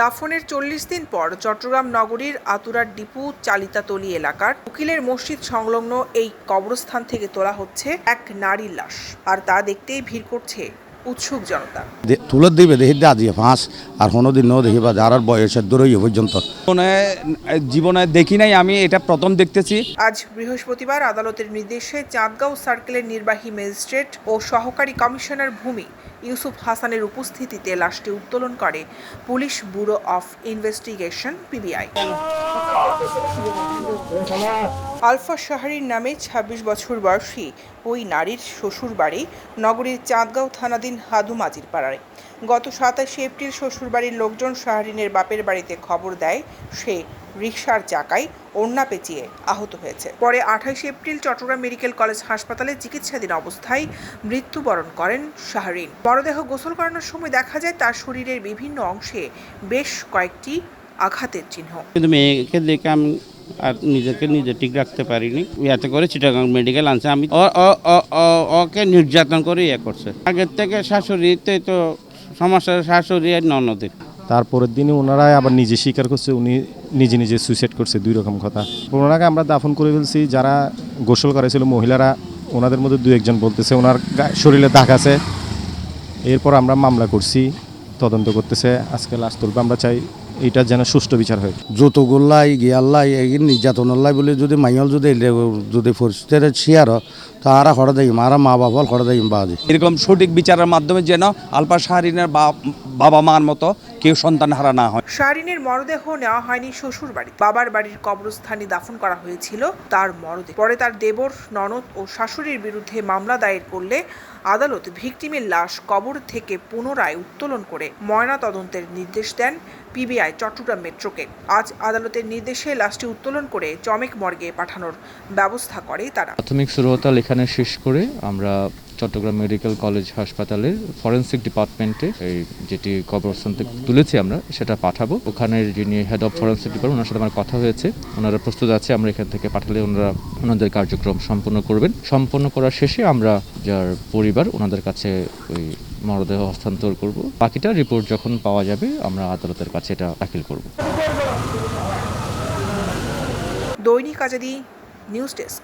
দাফনের চল্লিশ দিন পর চট্টগ্রাম নগরীর আতুরার ডিপু চালিতাতলি এলাকার উকিলের মসজিদ সংলগ্ন এই কবরস্থান থেকে তোলা হচ্ছে এক নারীর লাশ। আর তা দেখতেই ভিড় করছে উৎসুক জনতা। তুলত দিবে দেখি দা দিয়ে ফাঁস আর কোনো দিন ন দেখিবা যার বয়সের দূরই পর্যন্ত। জীবনে দেখি নাই আমি এটা প্রথম দেখতেছি। আজ বৃহস্পতিবার আদালতের নির্দেশে চাঁদগাঁও সার্কেলের নির্বাহী ম্যাজিস্ট্রেট ও সহকারী কমিশনার ভূমি ইউসুফ হাসানের উপস্থিতিতে লাশটি উত্তোলন করে police bureau of investigation PBI. Alfa Shahrir নামে ২৬ বছর বয়সী ওই নারীর শ্বশুরবাড়ি নগরীর চাঁদগাঁও থানাধীন হাদু মাজির পাড়ায়। গত সাতাশে এপ্রিল শ্বশুরবাড়ির লোকজন শাহরিনের বাপের বাড়িতে খবর দেয়, সে রিকশার চাকায় ওড়না পেঁচিয়ে আহত হয়েছে। পরে আঠাশে এপ্রিল চট্টগ্রাম মেডিকেল কলেজ হাসপাতালে চিকিৎসাধীন অবস্থায় মৃত্যুবরণ করেন শাহরিন। মরদেহ গোসল করানোর সময় দেখা যায়, তার শরীরের বিভিন্ন অংশে বেশ কয়েকটি আঘাতের চিহ্ন। কিন্তু মেয়েকে দেখে আমি আর নিজেকে নিজে ঠিক রাখতে পারিনি। ইয়াতে করে চিটাগাং মেডিকেল আনছে। আমি ওকে নির্যাতন করে ইয়ে করছে। আগের থেকে শাশুড়িতে তো সমস্যা, শাশুড়ি আর ননদের। তারপরের দিনে ওনারাই আবার নিজে স্বীকার করছে, উনি নিজে নিজে সুইসাইড করছে, দুই রকম কথা। ওনাকে আমরা দাফন করে ফেলছি, যারা গোসল করেছিল মহিলারা, ওনাদের মধ্যে দু একজন বলতেছে, ওনার শরীরে দাগ আছে। এরপর আমরা মামলা করছি, তদন্ত করতেছে। আজকে লাস্ট তুলবে, আমরা চাই এইটার যেন সুষ্ঠু বিচার হয়। যত গোল্লাই গিয়াল্লাই এই নির্যাতনাল্লাই বলে যদি মাইয়াল যদি যদি পরিস্থিতি শিয়ার তারা হড়া দেয় মারা মা বাবা হড়া বাজে এরকম সঠিক বিচারের মাধ্যমে যেন আলপা শাহরিনের বাবা মার মতো কেউ সন্তান হারা না হয়। শাহরিনের মরদেহ নেওয়া হয়নি শ্বশুর বাড়ি বাবার বাড়ির কবরস্থানে দাফন করা হয়েছিল তার মরদেহ। পরে তার দেবর ননদ ও শাশুড়ির বিরুদ্ধে মামলা দায়ের করলে আদালত ভিকটিমের লাশ কবর থেকে পুনরায় উত্তোলন করে ময়না তদন্তের নির্দেশ দেন পিবিআই চট্টগ্রাম মেট্রোকে। আজ আদালতের নির্দেশে লাশটি উত্তোলন করে চমেক মর্গে পাঠানোর ব্যবস্থা করে তারা। প্রাথমিক সুরতাল এখানে শেষ করে আমরা চট্টগ্রাম মেডিকেল কলেজ হাসপাতালের ফরেন্সিক ডিপার্টমেন্টে এই যেটি কবরস্থান থেকে তুলেছি আমরা, সেটা পাঠাবো। ওখানের যিনি হেড অফ ফরেন্সিক ডিপার্টমেন্ট ওনার সাথে আমার কথা হয়েছে। ওনারা প্রস্তুত আছে, আমরা এখান থেকে পাঠালে ওনারা ওনাদের কার্যক্রম সম্পন্ন করবেন। সম্পন্ন করার শেষে আমরা যার পরিবার, ওনাদের কাছে ওই মরদেহ হস্তান্তর করব। বাকিটা রিপোর্ট যখন পাওয়া যাবে, আমরা আদালতের কাছে এটা দাখিল করব। দৈনিক আজাদি নিউজ ডেস্ক।